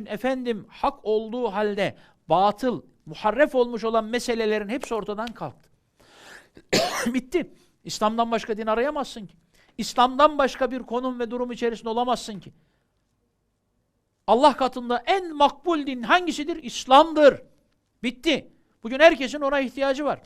bugün efendim hak olduğu halde batıl, muharref olmuş olan meselelerin hepsi ortadan kalktı. Bitti. İslam'dan başka din arayamazsın ki. İslam'dan başka bir konum ve durum içerisinde olamazsın ki. Allah katında en makbul din hangisidir? İslam'dır. Bitti. Bugün herkesin ona ihtiyacı var.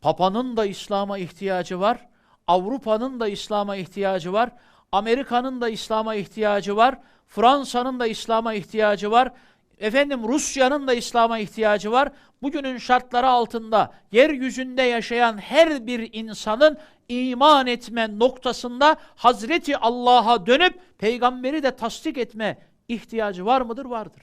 Papa'nın da İslam'a ihtiyacı var. Avrupa'nın da İslam'a ihtiyacı var. Amerika'nın da İslam'a ihtiyacı var. Fransa'nın da İslam'a ihtiyacı var. Efendim Rusya'nın da İslam'a ihtiyacı var. Bugünün şartları altında yeryüzünde yaşayan her bir insanın iman etme noktasında Hazreti Allah'a dönüp peygamberi de tasdik etme ihtiyacı var mıdır? Vardır.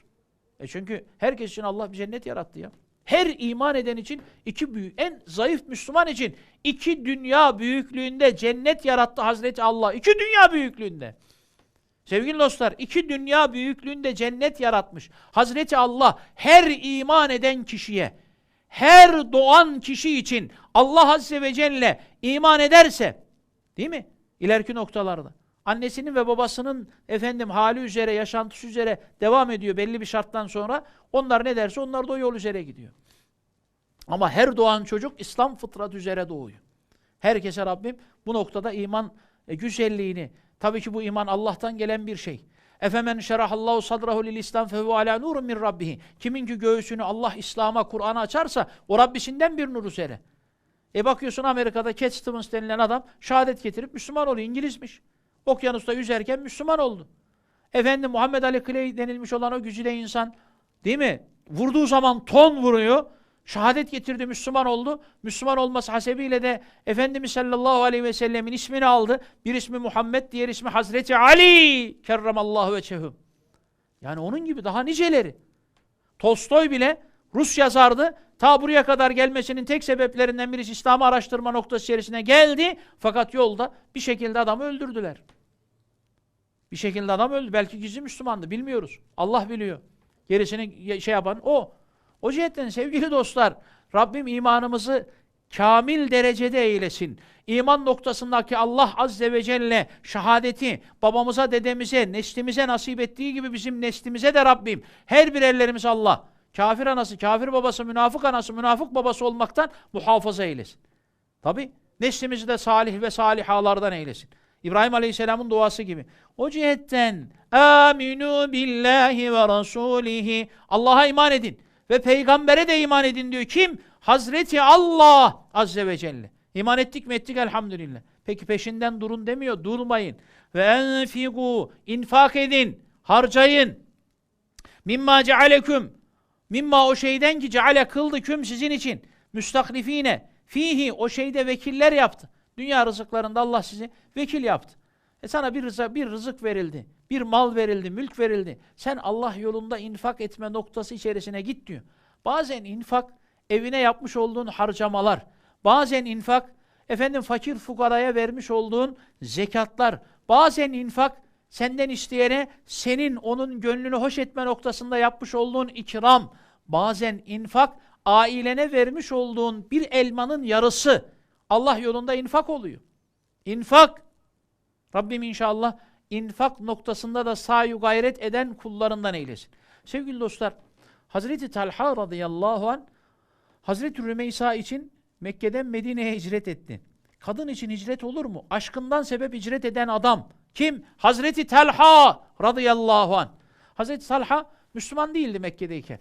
E çünkü herkes için Allah bir cennet yarattı ya. Her iman eden için iki büyük, en zayıf Müslüman için iki dünya büyüklüğünde cennet yarattı Hazreti Allah. İki dünya büyüklüğünde. Sevgili dostlar, iki dünya büyüklüğünde cennet yaratmış. Hazreti Allah her iman eden kişiye, her doğan kişi için Allah Azze ve Celle iman ederse, değil mi? İleriki noktalarda. Annesinin ve babasının efendim hali üzere, yaşantısı üzere devam ediyor belli bir şarttan sonra. Onlar ne derse onlar da o yol üzere gidiyor. Ama her doğan çocuk İslam fıtrat üzere doğuyor. Herkese Rabbim bu noktada iman e, güzelliğini, tabii ki bu iman Allah'tan gelen bir şey. Efemen şerahallahu sadrahu lil İslam fehu ala nurun min rabbihi. Kimin ki göğsünü Allah İslam'a, Kur'an'a açarsa o Rabbisinden bir nur üzere. E bakıyorsun Amerika'da Cat Stevens denilen adam şehadet getirip Müslüman oluyor. İngilizmiş. Okyanusta yüzerken Müslüman oldu. Efendim Muhammed Ali Clay denilmiş olan o güzide insan değil mi? Vurduğu zaman ton vuruyor. Şehadet getirdi, Müslüman oldu. Müslüman olması hasebiyle de Efendimiz sallallahu aleyhi ve sellemin ismini aldı. Bir ismi Muhammed, diğer ismi Hazreti Ali kerramallahu veçehum. Yani onun gibi daha niceleri. Tolstoy bile Rus yazardı. Ta buraya kadar gelmesinin tek sebeplerinden birisi İslam'ı araştırma noktası içerisine geldi. Fakat yolda bir şekilde adamı öldürdüler. Bir şekilde adam öldü. Belki gizli Müslümandı. Bilmiyoruz. Allah biliyor. Gerisini şey yapan o. O cihetten sevgili dostlar, Rabbim imanımızı kamil derecede eylesin. İman noktasındaki Allah Azze ve Celle şehadeti babamıza, dedemize, neslimize nasip ettiği gibi bizim neslimize de Rabbim her bir ellerimiz Allah. Kafir anası, kafir babası, münafık anası, münafık babası olmaktan muhafaza eylesin. Tabi neslimizi de salih ve salihalardan eylesin. İbrahim Aleyhisselam'ın duası gibi. O cihetten aminu billahi ve rasulihi Allah'a iman edin. Ve peygambere de iman edin diyor. Kim? Hazreti Allah Azze ve Celle. İman ettik mi ettik elhamdülillah. Peki peşinden durun demiyor. Durmayın. Ve enfigu infak edin. Harcayın. Mimma cealeküm. Mimma o şeyden ki ceale kıldı küm sizin için. Müstaklifine. Fihi o şeyde vekiller yaptı. Dünya rızıklarında Allah sizi vekil yaptı. E sana bir rızık, bir rızık verildi. Bir mal verildi, mülk verildi. Sen Allah yolunda infak etme noktası içerisine git diyor. Bazen infak evine yapmış olduğun harcamalar, bazen infak efendim fakir fukaraya vermiş olduğun zekatlar, bazen infak senden isteyene senin onun gönlünü hoş etme noktasında yapmış olduğun ikram, bazen infak ailene vermiş olduğun bir elmanın yarısı Allah yolunda infak oluyor. İnfak. Rabbim inşallah infak noktasında da sayu gayret eden kullarından eylesin. Sevgili dostlar, Hazreti Talha radıyallahu an Hazreti Rümeysa için Mekke'den Medine'ye hicret etti. Kadın için hicret olur mu? Aşkından sebep hicret eden adam. Kim? Hazreti Talha radıyallahu an. Hazreti Talha Müslüman değildi Mekke'deyken.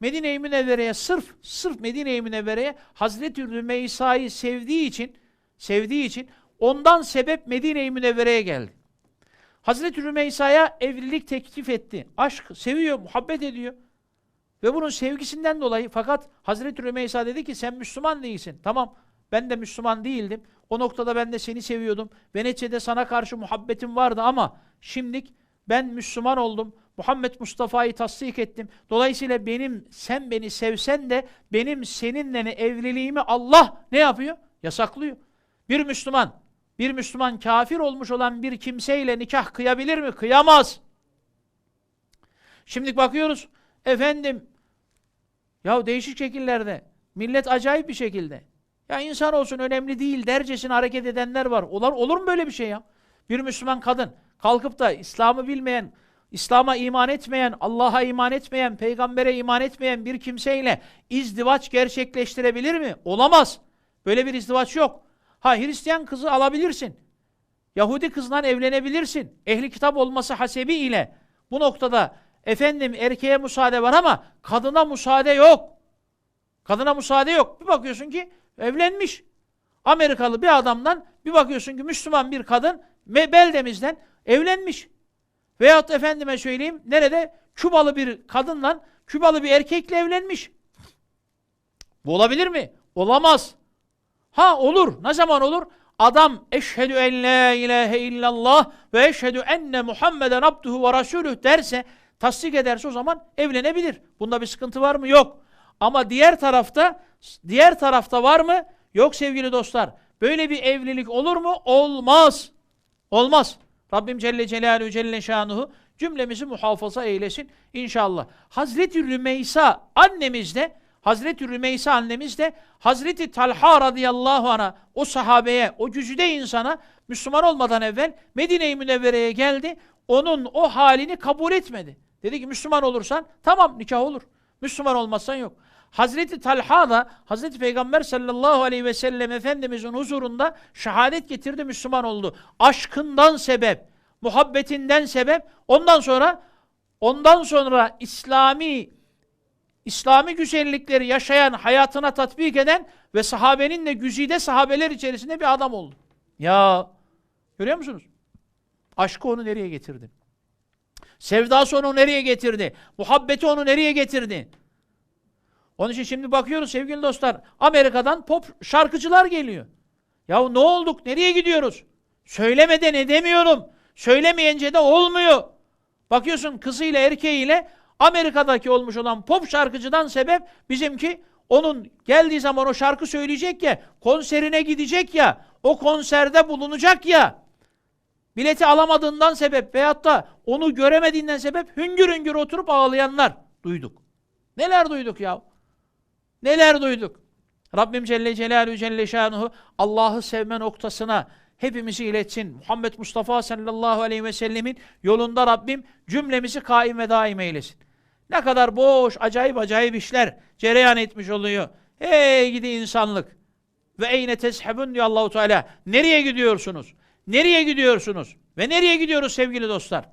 Medine-i Münevvere'ye sırf sırf Medine-i Münevvere'ye Hazreti Rümeysa'yı sevdiği için sevdiği için ondan sebep Medine-i Münevvere'ye geldi. Hazreti Rümeysa'ya evlilik teklif etti. Aşk, seviyor, muhabbet ediyor. Ve bunun sevgisinden dolayı fakat Hazreti Rümeysa dedi ki sen Müslüman değilsin. Tamam ben de Müslüman değildim. O noktada ben de seni seviyordum. Ve neticede sana karşı muhabbetim vardı ama şimdilik ben Müslüman oldum. Muhammed Mustafa'yı tasdik ettim. Dolayısıyla benim sen beni sevsen de benim seninle evliliğimi Allah ne yapıyor? Yasaklıyor. Bir Müslüman, bir Müslüman kafir olmuş olan bir kimseyle nikah kıyabilir mi? Kıyamaz. Şimdi bakıyoruz. Efendim ya değişik şekillerde millet acayip bir şekilde ya insan olsun önemli değil dercesine hareket edenler var. Olur, olur mu böyle bir şey ya? Bir Müslüman kadın kalkıp da İslam'ı bilmeyen İslam'a iman etmeyen, Allah'a iman etmeyen, peygambere iman etmeyen bir kimseyle izdivaç gerçekleştirebilir mi? Olamaz. Böyle bir izdivaç yok. Ha Hristiyan kızı alabilirsin. Yahudi kızla evlenebilirsin. Ehli kitap olması hasebi ile bu noktada efendim erkeğe müsaade var ama kadına müsaade yok. Kadına müsaade yok. Bir bakıyorsun ki evlenmiş. Amerikalı bir adamdan bir bakıyorsun ki Müslüman bir kadın beldemizden evlenmiş. Veyahut efendime söyleyeyim nerede? Kübalı bir kadınla Kübalı bir erkekle evlenmiş. Bu olabilir mi? Olamaz. Ha olur. Ne zaman olur? Adam eşhedü en la ilahe illallah ve eşhedü enne Muhammeden abduhu ve rasulüh derse, tasdik ederse o zaman evlenebilir. Bunda bir sıkıntı var mı? Yok. Ama diğer tarafta diğer tarafta var mı? Yok sevgili dostlar. Böyle bir evlilik olur mu? Olmaz. Olmaz. Rabbim Celle Celaluhu Celle Şanuhu cümlemizi muhafaza eylesin inşallah. Hazreti Rümeysa annemiz de Hazreti Rümeysa annemiz de Hazreti Talha radıyallahu ana o sahabeye, o güzide insana Müslüman olmadan evvel Medine-i Münevvere'ye geldi. Onun o halini kabul etmedi. Dedi ki Müslüman olursan tamam nikah olur. Müslüman olmazsan yok. Hazreti Talha da Hazreti Peygamber sallallahu aleyhi ve sellem Efendimizin huzurunda şehadet getirdi Müslüman oldu. Aşkından sebep, muhabbetinden sebep ondan sonra ondan sonra İslami İslami güzellikleri yaşayan, hayatına tatbik eden ve sahabenin de güzide sahabeler içerisinde bir adam oldu. Ya görüyor musunuz? Aşkı onu nereye getirdi? Sevdası onu nereye getirdi? Muhabbeti onu nereye getirdi? Onun için şimdi bakıyoruz sevgili dostlar. Amerika'dan pop şarkıcılar geliyor. Ya ne olduk? Nereye gidiyoruz? Söylemeden edemiyorum. Söylemeyince de olmuyor. Bakıyorsun kızıyla erkeğiyle Amerika'daki olmuş olan pop şarkıcıdan sebep bizimki onun geldiği zaman o şarkı söyleyecek ya, konserine gidecek ya, o konserde bulunacak ya, bileti alamadığından sebep veyahut da onu göremediğinden sebep hüngür hüngür oturup ağlayanlar duyduk. Neler duyduk ya? Neler duyduk? Rabbim Celle Celaluhu Celle Şanuhu Allah'ı sevme noktasına hepimizi iletsin. Muhammed Mustafa sallallahu aleyhi ve sellemin yolunda Rabbim cümlemizi kaim ve daim eylesin. Ne kadar boş, acayip acayip işler cereyan etmiş oluyor. Hey gidi insanlık. Ve eyne tezhebun diyor Allahu Teala. Nereye gidiyorsunuz? Nereye gidiyorsunuz? Ve nereye gidiyoruz sevgili dostlar?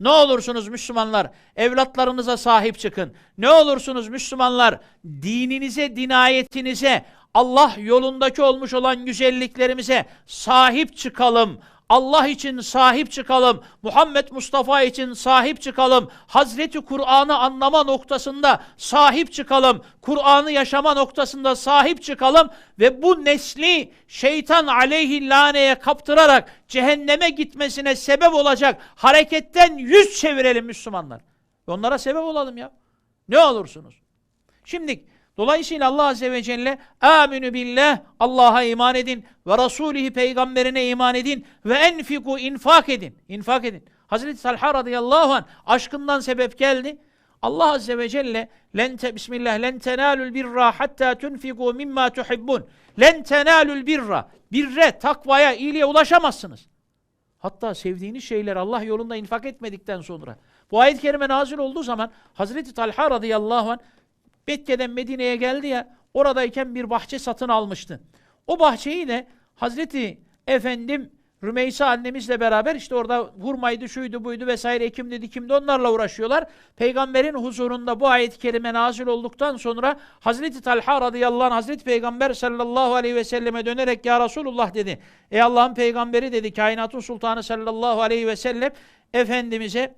Ne olursunuz Müslümanlar evlatlarınıza sahip çıkın. Ne olursunuz Müslümanlar dininize, dinayetinize, Allah yolundaki olmuş olan güzelliklerimize sahip çıkalım. Allah için sahip çıkalım. Muhammed Mustafa için sahip çıkalım. Hazreti Kur'an'ı anlama noktasında sahip çıkalım. Kur'an'ı yaşama noktasında sahip çıkalım ve bu nesli şeytan aleyhi laneye kaptırarak cehenneme gitmesine sebep olacak hareketten yüz çevirelim Müslümanlar. Onlara sebep olalım ya. Ne olursunuz? Şimdi Dolayısıyla Allah Azze ve Celle Aminü billah Allah'a iman edin ve Resulihi peygamberine iman edin ve enfiku infak edin. İnfak edin. Hazreti Talha radıyallahu anh aşkından sebep geldi. Allah Azze ve Celle len te, Bismillah len tenalul birra hatta tunfiku mimma tuhibbun. Len tenalul birra. Birre, takvaya, iyiliğe ulaşamazsınız. Hatta sevdiğiniz şeyler Allah yolunda infak etmedikten sonra. Bu ayet-i kerime nazil olduğu zaman Hazreti Talha radıyallahu anh Mekke'den Medine'ye geldi ya, oradayken bir bahçe satın almıştı. O bahçeyi de Hazreti Efendim Rümeysa annemizle beraber işte orada hurmaydı, şuydu, buydu vesaire ekimdi, dikimdi onlarla uğraşıyorlar. Peygamberin huzurunda bu ayet-i kerime nazil olduktan sonra Hazreti Talha radıyallahu anh Hazreti Peygamber sallallahu aleyhi ve selleme dönerek ya Resulullah dedi. Ey Allah'ın peygamberi dedi kainatın sultanı sallallahu aleyhi ve sellem Efendimiz'e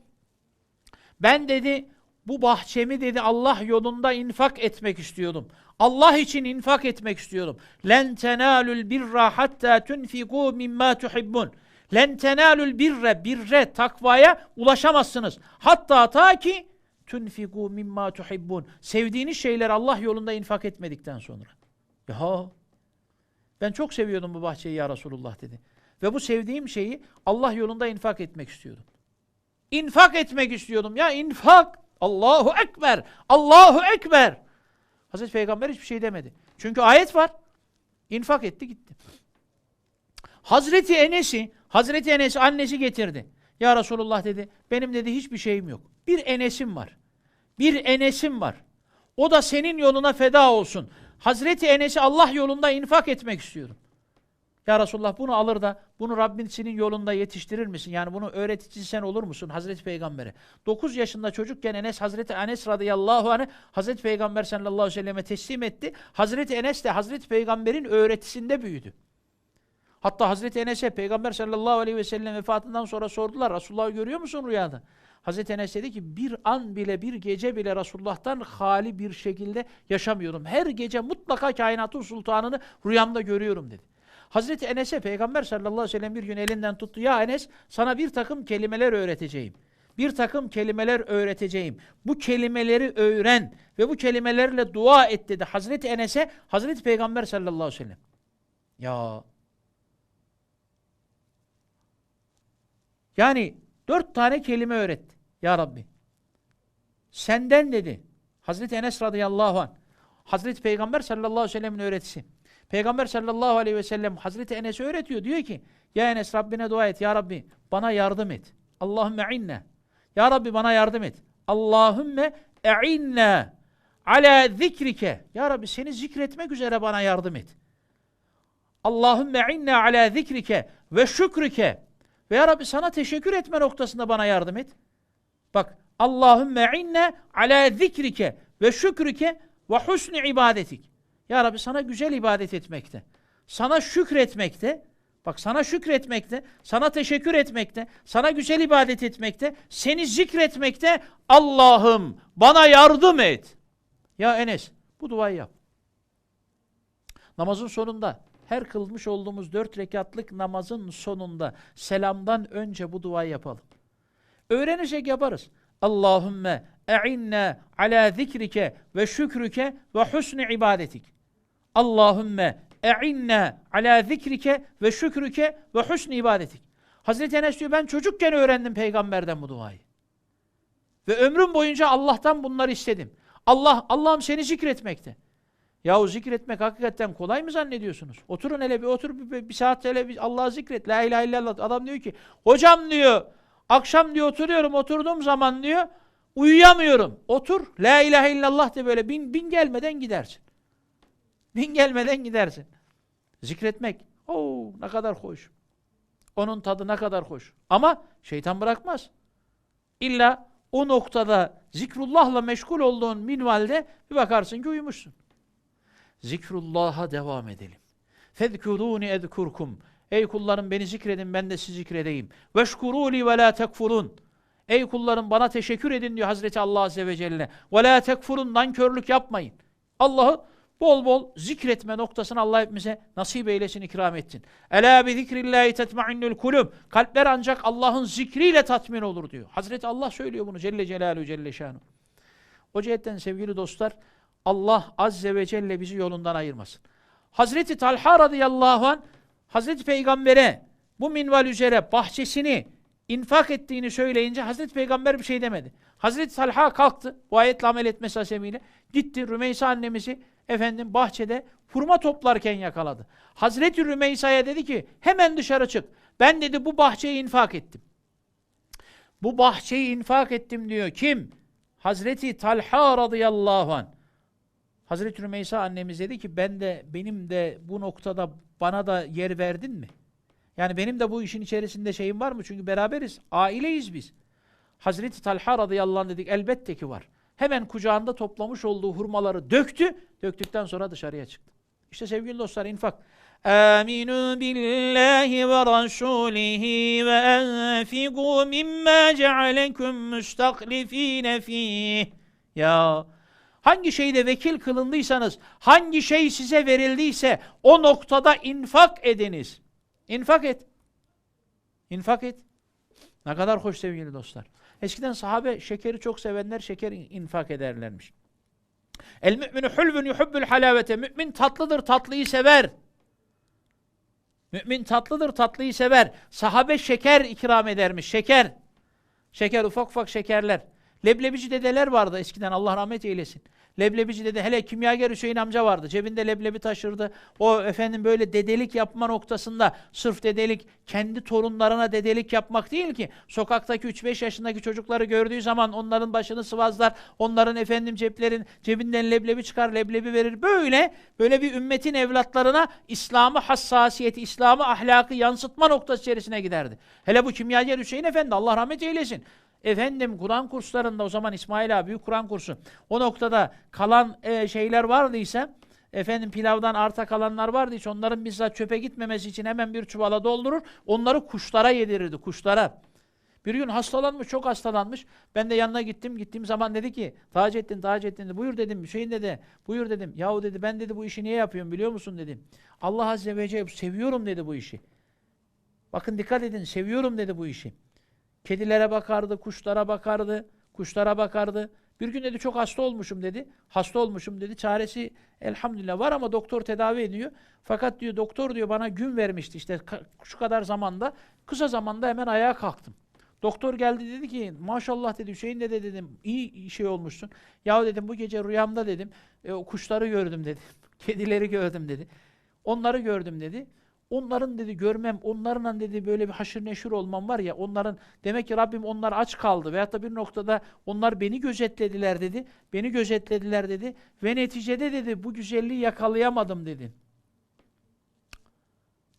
ben dedi bu bahçemi dedi Allah yolunda infak etmek istiyordum. Allah için infak etmek istiyordum. Len tenalul birra hatta tunfiku mimma tuhibbun. Len tenalul birre birre takvaya ulaşamazsınız. Hatta ta ki tunfiku mimma tuhibbun. Sevdiğiniz şeyler Allah yolunda infak etmedikten sonra. Ya ben çok seviyordum bu bahçeyi ya Resulullah dedi. Ve bu sevdiğim şeyi Allah yolunda infak etmek istiyordum. İnfak etmek istiyordum. Ya infak Allahu Ekber. Allahu Ekber. Hazreti Peygamber hiçbir şey demedi. Çünkü ayet var. İnfak etti gitti. Hazreti Enes'i, Hazreti Enes annesi getirdi. Ya Resulullah dedi, benim dedi hiçbir şeyim yok. Bir enesim var. Bir enesim var. O da senin yoluna feda olsun. Hazreti Enes'i Allah yolunda infak etmek istiyorum. Ya Resulullah bunu alır da bunu Rabbin senin yolunda yetiştirir misin? Yani bunu öğreticisi sen olur musun Hazreti Peygamber'e? 9 yaşında çocukken Enes Hazreti Enes radıyallahu anh Hazreti Peygamber sallallahu aleyhi ve selleme teslim etti. Hazreti Enes de Hazreti Peygamber'in öğretisinde büyüdü. Hatta Hazreti Enes'e Peygamber sallallahu aleyhi ve sellem vefatından sonra sordular. Resulullah'ı görüyor musun rüyada? Hazreti Enes dedi ki bir an bile bir gece bile Resulullah'tan hali bir şekilde yaşamıyorum. Her gece mutlaka kainatın sultanını rüyamda görüyorum dedi. Hazreti Enes'e Peygamber sallallahu aleyhi ve sellem bir gün elinden tuttu. Ya Enes sana bir takım kelimeler öğreteceğim. Bir takım kelimeler öğreteceğim. Bu kelimeleri öğren ve bu kelimelerle dua et dedi. Hazreti Enes'e Hazreti Peygamber sallallahu aleyhi ve sellem. Ya Yani dört tane kelime öğretti. Ya Rabbi. Senden dedi. Hazreti Enes radıyallahu anh. Hazreti Peygamber sallallahu aleyhi ve sellemin öğretisi. Peygamber sallallahu aleyhi ve sellem Hazreti Enes'e öğretiyor. Diyor ki ya Enes Rabbine dua et. Ya Rabbi bana yardım et. Allahümme inne. Ya Rabbi bana yardım et. Allahümme e'inne ala zikrike. Ya Rabbi seni zikretmek üzere bana yardım et. Allahümme inne ala zikrike ve şükrike. Ve ya Rabbi sana teşekkür etme noktasında bana yardım et. Bak Allahümme inne ala zikrike ve şükrike ve husni ibadetik. Ya Rabbi sana güzel ibadet etmekte. Sana şükretmekte. Bak sana şükretmekte, sana teşekkür etmekte, sana güzel ibadet etmekte, seni zikretmekte Allah'ım bana yardım et. Ya Enes bu duayı yap. Namazın sonunda her kılmış olduğumuz dört rekatlık namazın sonunda selamdan önce bu duayı yapalım. Öğrenecek yaparız. Allahümme e'inna ala zikrike ve şükrüke ve husni ibadetik. Allahümme e'inna ala zikrike ve şükrüke ve husni ibadetik. Hazreti Enes diyor ben çocukken öğrendim peygamberden bu duayı. Ve ömrüm boyunca Allah'tan bunları istedim. Allah Allah'ım seni zikretmekte. Yahu zikretmek hakikaten kolay mı zannediyorsunuz? Oturun hele bir otur bir, bir saat hele bir Allah'ı zikret. La ilahe illallah. Adam diyor ki hocam diyor akşam diyor oturuyorum oturduğum zaman diyor uyuyamıyorum. Otur la ilahe illallah de böyle bin, bin gelmeden gidersin. Bin gelmeden gidersin. Zikretmek. Oo ne kadar hoş. Onun tadı ne kadar hoş. Ama şeytan bırakmaz. İlla o noktada zikrullahla meşgul olduğun minvalde bir bakarsın ki uyumuşsun. Zikrullah'a devam edelim. Fezkuruni ezkurkum. Ey kullarım beni zikredin ben de sizi zikredeyim. Veşkuruli ve la tekfurun. Ey kullarım bana teşekkür edin diyor Hazreti Allah Azze ve Celle. Ve la tekfurun nankörlük yapmayın. Allah'ı bol bol zikretme noktasını Allah hepimize nasip eylesin, ikram etsin. Ela bi zikrillahi tetmainnul kulub. Kalpler ancak Allah'ın zikriyle tatmin olur diyor. Hazreti Allah söylüyor bunu Celle Celaluhu Celle Şanu. O cihetten sevgili dostlar Allah Azze ve Celle bizi yolundan ayırmasın. Hazreti Talha radıyallahu an Hazreti Peygamber'e bu minval üzere bahçesini infak ettiğini söyleyince Hazreti Peygamber bir şey demedi. Hazreti Talha kalktı bu ayetle amel etmesi hasebiyle gitti Rümeysa annemizi efendim bahçede hurma toplarken yakaladı. Hazreti Rümeysa'ya dedi ki hemen dışarı çık. Ben dedi bu bahçeyi infak ettim. Bu bahçeyi infak ettim diyor. Kim? Hazreti Talha radıyallahu an. Hazreti Rümeysa annemiz dedi ki ben de benim de bu noktada bana da yer verdin mi? Yani benim de bu işin içerisinde şeyim var mı? Çünkü beraberiz. Aileyiz biz. Hazreti Talha radıyallahu anh dedik elbette ki var. Hemen kucağında toplamış olduğu hurmaları döktü. Döktükten sonra dışarıya çıktı. İşte sevgili dostlar infak. Aminu billahi ve rasulihi ve enfiku mimma cealekum mustaklifine fih. Ya hangi şeyde vekil kılındıysanız, hangi şey size verildiyse o noktada infak ediniz. İnfak et. İnfak et. Ne kadar hoş sevgili dostlar. Eskiden sahabe şekeri çok sevenler şeker infak ederlermiş. El mü'minu hulvun yuhubbul halavete. Mümin tatlıdır, tatlıyı sever. Mümin tatlıdır, tatlıyı sever. Sahabe şeker ikram edermiş, şeker. Şeker, ufak ufak şekerler. Leblebici dedeler vardı eskiden Allah rahmet eylesin. Leblebici dede hele kimyager Hüseyin amca vardı. Cebinde leblebi taşırdı. O efendim böyle dedelik yapma noktasında sırf dedelik kendi torunlarına dedelik yapmak değil ki. Sokaktaki 3-5 yaşındaki çocukları gördüğü zaman onların başını sıvazlar. Onların efendim ceplerin cebinden leblebi çıkar, leblebi verir. Böyle böyle bir ümmetin evlatlarına İslam'ı hassasiyeti, İslam'ı ahlakı yansıtma noktası içerisine giderdi. Hele bu kimyager Hüseyin Efendi Allah rahmet eylesin. Efendim Kur'an kurslarında o zaman İsmail abi büyük Kur'an kursu. O noktada kalan e, şeyler vardıysa efendim pilavdan arta kalanlar vardıysa onların bizzat çöpe gitmemesi için hemen bir çuvala doldurur. Onları kuşlara yedirirdi kuşlara. Bir gün hastalanmış, çok hastalanmış. Ben de yanına gittim. Gittiğim zaman dedi ki, Taceddin, Taceddin. Buyur dedim, Hüseyin dedi. Buyur dedim. Yahu dedi, ben dedi bu işi niye yapıyorum biliyor musun dedim. Allah Azze ve Celle seviyorum dedi bu işi. Bakın dikkat edin, seviyorum dedi bu işi. Kedilere bakardı, kuşlara bakardı, kuşlara bakardı. Bir gün dedi çok hasta olmuşum dedi. Hasta olmuşum dedi. Çaresi elhamdülillah var ama doktor tedavi ediyor. Fakat diyor doktor diyor bana gün vermişti işte şu kadar zamanda. Kısa zamanda hemen ayağa kalktım. Doktor geldi dedi ki maşallah dedi Hüseyin dede dedim iyi şey olmuşsun. Ya dedim bu gece rüyamda dedim e, kuşları gördüm dedi. Kedileri gördüm dedi. Onları gördüm dedi. Onların dedi görmem, onlarla dedi böyle bir haşır neşir olmam var ya, onların demek ki Rabbim onlar aç kaldı veyahut da bir noktada onlar beni gözetlediler dedi. Beni gözetlediler dedi ve neticede dedi bu güzelliği yakalayamadım dedi.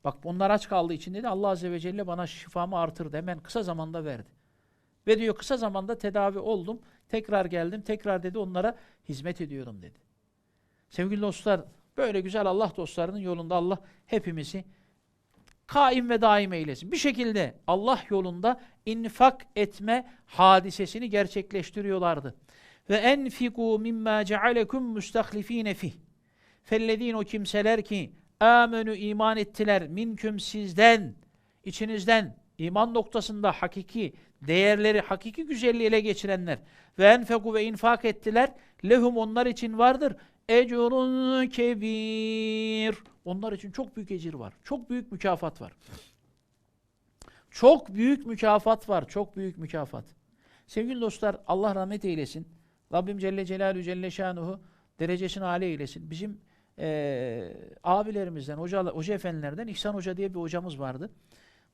Bak onlar aç kaldığı için dedi Allah Azze ve Celle bana şifamı artırdı. Hemen kısa zamanda verdi. Ve diyor kısa zamanda tedavi oldum. Tekrar geldim. Tekrar dedi onlara hizmet ediyorum dedi. Sevgili dostlar böyle güzel Allah dostlarının yolunda Allah hepimizi kaim ve daim eylesin. Bir şekilde Allah yolunda infak etme hadisesini gerçekleştiriyorlardı. Ve enfiku mimma cealekum mustahlifine fih. Fellezîn o kimseler ki amenü iman ettiler minküm sizden, içinizden iman noktasında hakiki değerleri, hakiki güzelliği ele geçirenler ve enfeku ve infak ettiler lehum onlar için vardır ecrun kebir. Onlar için çok büyük ecir var. Çok büyük mükafat var. Çok büyük mükafat var. Çok büyük mükafat. Sevgili dostlar Allah rahmet eylesin. Rabbim Celle Celaluhu Celle Şanuhu derecesini âli eylesin. Bizim e, abilerimizden, hoca, hoca efendilerden İhsan Hoca diye bir hocamız vardı.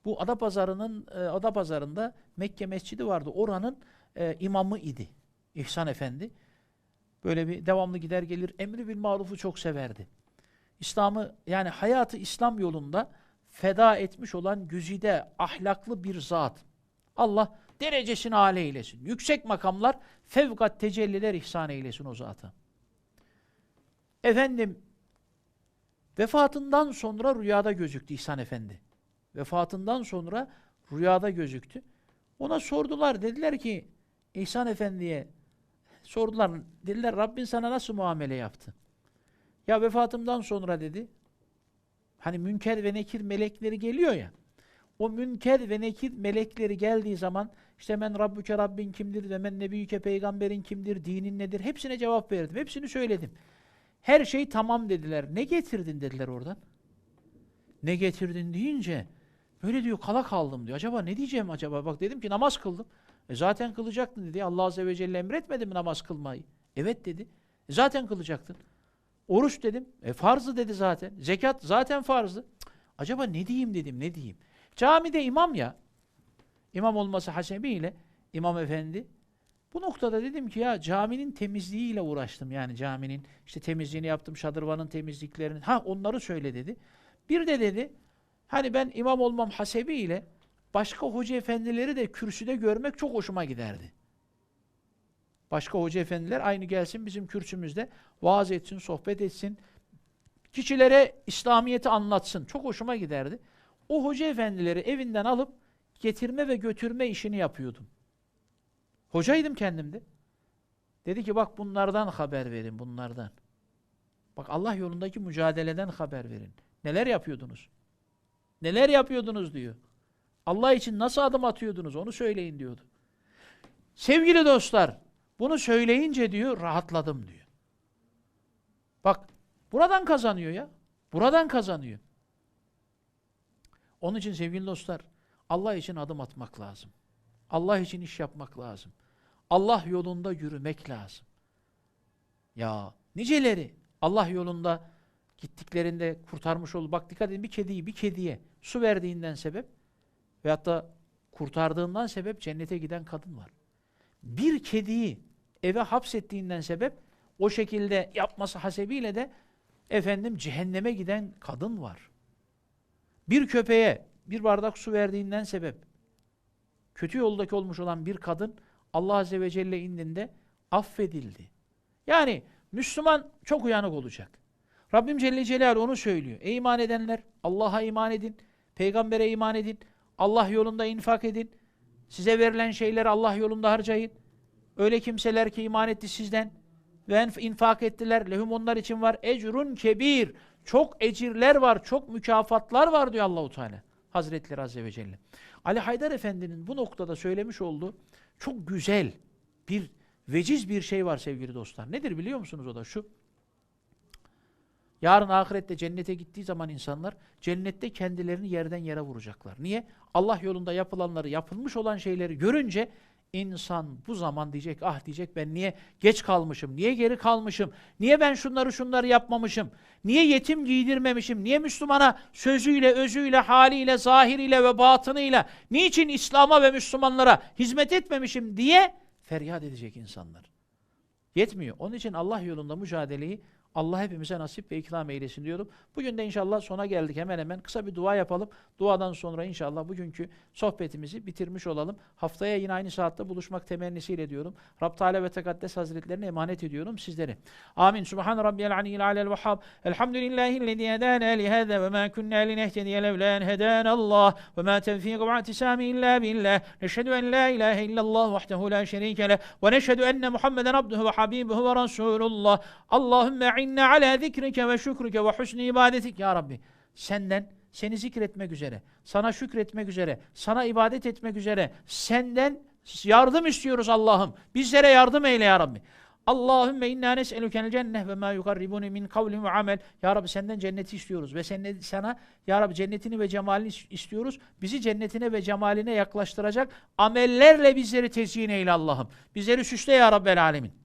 Bu Adapazarı'nın e, Adapazarı'nda Mekke Mescidi vardı. Oranın e, imamı idi. İhsan Efendi. Böyle bir devamlı gider gelir. Emri bil marufu çok severdi. İslam'ı yani hayatı İslam yolunda feda etmiş olan güzide, ahlaklı bir zat. Allah derecesini âle eylesin. Yüksek makamlar, fevkat tecelliler ihsan eylesin o zata. Efendim, vefatından sonra rüyada gözüktü İhsan Efendi. Vefatından sonra rüyada gözüktü. Ona sordular, dediler ki İhsan Efendi'ye sordular, dediler Rabbin sana nasıl muamele yaptı? Ya vefatımdan sonra dedi, hani münker ve nekir melekleri geliyor ya, o münker ve nekir melekleri geldiği zaman işte men Rabbüke Rabbin kimdir ve men nebiyüke peygamberin kimdir, dinin nedir hepsine cevap verdim. Hepsini söyledim. Her şey tamam dediler. Ne getirdin dediler oradan. Ne getirdin deyince böyle diyor kala kaldım diyor. Acaba ne diyeceğim acaba? Bak dedim ki namaz kıldım. E zaten kılacaktın dedi. Allah Azze ve Celle emretmedi mi namaz kılmayı? Evet dedi. E zaten kılacaktın. Oruç dedim. E farzı dedi zaten. Zekat zaten farzdı. Acaba ne diyeyim dedim ne diyeyim. Camide imam ya. İmam olması hasebiyle imam efendi. Bu noktada dedim ki ya caminin temizliğiyle uğraştım yani caminin işte temizliğini yaptım şadırvanın temizliklerini. Ha onları söyle dedi. Bir de dedi hani ben imam olmam hasebiyle başka hoca efendileri de kürsüde görmek çok hoşuma giderdi. Başka hoca efendiler aynı gelsin bizim kürsümüzde vaaz etsin, sohbet etsin. Kişilere İslamiyet'i anlatsın. Çok hoşuma giderdi. O hoca efendileri evinden alıp getirme ve götürme işini yapıyordum. Hocaydım kendimde. Dedi ki bak bunlardan haber verin, bunlardan. Bak Allah yolundaki mücadeleden haber verin. Neler yapıyordunuz? Neler yapıyordunuz diyor. Allah için nasıl adım atıyordunuz onu söyleyin diyordu. Sevgili dostlar, bunu söyleyince diyor rahatladım diyor. Bak buradan kazanıyor ya. Buradan kazanıyor. Onun için sevgili dostlar, Allah için adım atmak lazım. Allah için iş yapmak lazım. Allah yolunda yürümek lazım. Ya niceleri Allah yolunda gittiklerinde kurtarmış oldu. Bak dikkat edin bir kediyi bir kediye su verdiğinden sebep veyahut da kurtardığından sebep cennete giden kadın var. Bir kediyi eve hapsettiğinden sebep o şekilde yapması hasebiyle de efendim cehenneme giden kadın var. Bir köpeğe bir bardak su verdiğinden sebep kötü yoldaki olmuş olan bir kadın Allah Azze ve Celle indinde affedildi. Yani Müslüman çok uyanık olacak. Rabbim Celle Celaluhu onu söylüyor. Ey iman edenler Allah'a iman edin, peygambere iman edin, Allah yolunda infak edin, size verilen şeyleri Allah yolunda harcayın. Öyle kimseler ki iman etti sizden ve infak ettiler. Lehum onlar için var. Ecrun kebir. Çok ecirler var, çok mükafatlar var diyor Allahu Teala. Hazretleri Azze ve Celle. Ali Haydar Efendi'nin bu noktada söylemiş olduğu çok güzel bir veciz bir şey var sevgili dostlar. Nedir biliyor musunuz o da şu? Yarın ahirette cennete gittiği zaman insanlar cennette kendilerini yerden yere vuracaklar. Niye? Allah yolunda yapılanları, yapılmış olan şeyleri görünce insan bu zaman diyecek, ah diyecek ben niye geç kalmışım, niye geri kalmışım, niye ben şunları şunları yapmamışım, niye yetim giydirmemişim, niye Müslümana sözüyle, özüyle, haliyle, zahiriyle ve batınıyla, niçin İslam'a ve Müslümanlara hizmet etmemişim diye feryat edecek insanlar. Yetmiyor. Onun için Allah yolunda mücadeleyi Allah hepimize nasip ve ikram eylesin diyorum. Bugün de inşallah sona geldik hemen hemen. Kısa bir dua yapalım. Duadan sonra inşallah bugünkü sohbetimizi bitirmiş olalım. Haftaya yine aynı saatte buluşmak temennisiyle diyorum. Rab Teala ve Tekaddes Hazretlerine emanet ediyorum sizleri. Amin. Subhan Rabbiyel aliyyil alel vehhab. Elhamdülillahillezî hedâna lihâzâ ve mâ kunnâ linehtediye levlâ en hedânallah ve mâ tevfîk ve i'tisâmi illâ billah. Neşhedü en la ilahe illallah vahdehu la şerîke leh ve neşhedü enne Muhammeden abduhu ve habîbuhu ve rasûlullah. Allahümme inne ala zikrike ve şükrike ve husni ibadetik ya Rabbi. Senden seni zikretmek üzere, sana şükretmek üzere, sana ibadet etmek üzere, senden yardım istiyoruz Allah'ım. Bizlere yardım eyle ya Rabbi. Allahümme inna nes'elukel cenneh ve ma yukarribuni min kavlin ve amel. Ya Rabbi senden cenneti istiyoruz ve sen, sana Ya Rabbi cennetini ve cemalini istiyoruz. Bizi cennetine ve cemaline yaklaştıracak amellerle bizleri tezyin eyle Allah'ım. Bizleri süsle ya Rabbel alemin.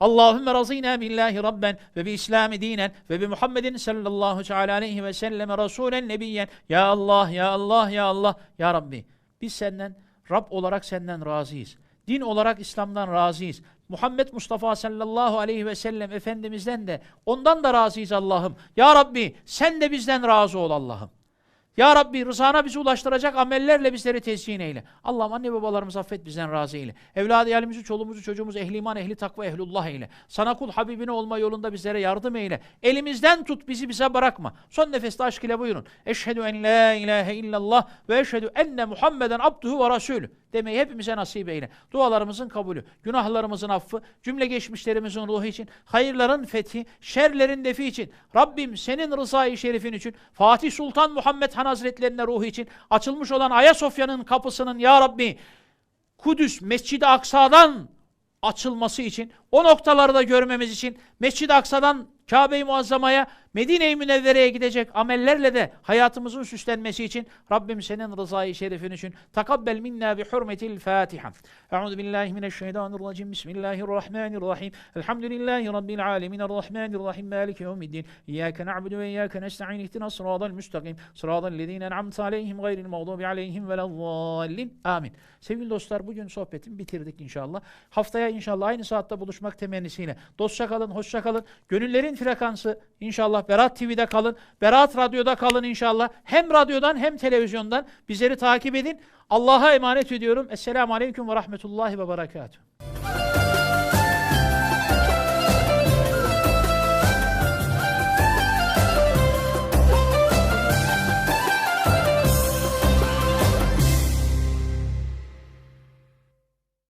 Allahümme razina billahi rabben ve bi İslami dinen ve bi Muhammedin sallallahu aleyhi ve selleme rasulen nebiyyen. Ya Allah, ya Allah, ya Allah, ya Rabbi. Biz senden, Rab olarak senden razıyız. Din olarak İslam'dan razıyız. Muhammed Mustafa sallallahu aleyhi ve sellem Efendimiz'den de ondan da razıyız Allah'ım. Ya Rabbi sen de bizden razı ol Allah'ım. Ya Rabbi rızana bizi ulaştıracak amellerle bizleri tezyin eyle. Allah'ım anne babalarımızı affet bizden razı eyle. Evladı yalimizi, çoluğumuzu, çocuğumuzu ehli iman, ehli takva, ehlullah eyle. Sana kul Habibine olma yolunda bizlere yardım eyle. Elimizden tut bizi bize bırakma. Son nefeste aşk ile buyurun. Eşhedü en la ilahe illallah ve eşhedü enne Muhammeden abduhu ve rasulü demeyi hepimize nasip eyle. Dualarımızın kabulü, günahlarımızın affı, cümle geçmişlerimizin ruhu için, hayırların fethi, şerlerin defi için, Rabbim senin rızayı şerifin için, Fatih Sultan Muhammed Han Hazretlerine ruhu için, açılmış olan Ayasofya'nın kapısının Ya Rabbi, Kudüs, Mescid-i Aksa'dan açılması için, o noktaları da görmemiz için, Mescid-i Aksa'dan Kabe-i Muazzama'ya, Medine-i Münevvere'ye gidecek amellerle de hayatımızın süslenmesi için Rabbim senin rızayı şerifin için takabbel minna bi hurmetil Fatiha. Euzu billahi mineşşeytanirracim. Bismillahirrahmanirrahim. Elhamdülillahi rabbil alamin. Errahmanirrahim. Maliki yevmiddin. İyyake na'budu ve iyyake nestaîn. İhdinas sıratal müstakim. Sıratal lezîne en'amte aleyhim gayril mağdubi aleyhim velezzallin. Amin. Sevgili dostlar bugün sohbetimi bitirdik inşallah. Haftaya inşallah aynı saatte buluşmak temennisiyle. Dostça kalın, hoşça kalın. Gönüllerin frekansı inşallah Berat TV'de kalın. Berat Radyo'da kalın inşallah. Hem radyodan hem televizyondan bizleri takip edin. Allah'a emanet ediyorum. Esselamu Aleyküm ve Rahmetullahi ve Berekatuhu.